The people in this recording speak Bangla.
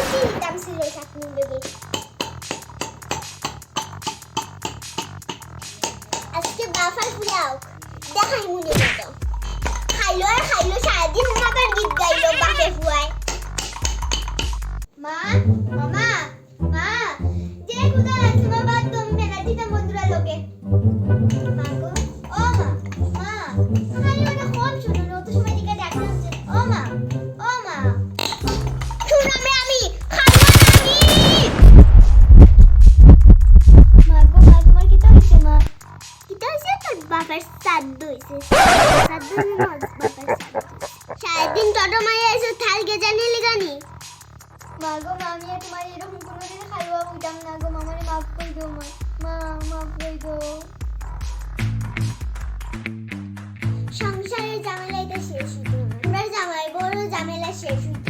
ছুটি দিতাম ছিল চাটনি লেগে আজকে বাফার মনে ফুয়ায় মা মামা মা যে খুদা আছে বাবা তুমি পেনাল্টিটা বন্ধুরা লোকে মা বাপের সাদ্দু হয়েছে সারাদিন তত মারি আছে থালকে জানি লিগানি মা গো মামি আর তোমার এরকম কোনোদিন খাইবা উঠাম না গো। মামারে মাফ করে দাও মা মা মাফ করে দাও। সংসারে তো শেষ হতো আমরা জামাই বড় ঝামেলা শেষ হতো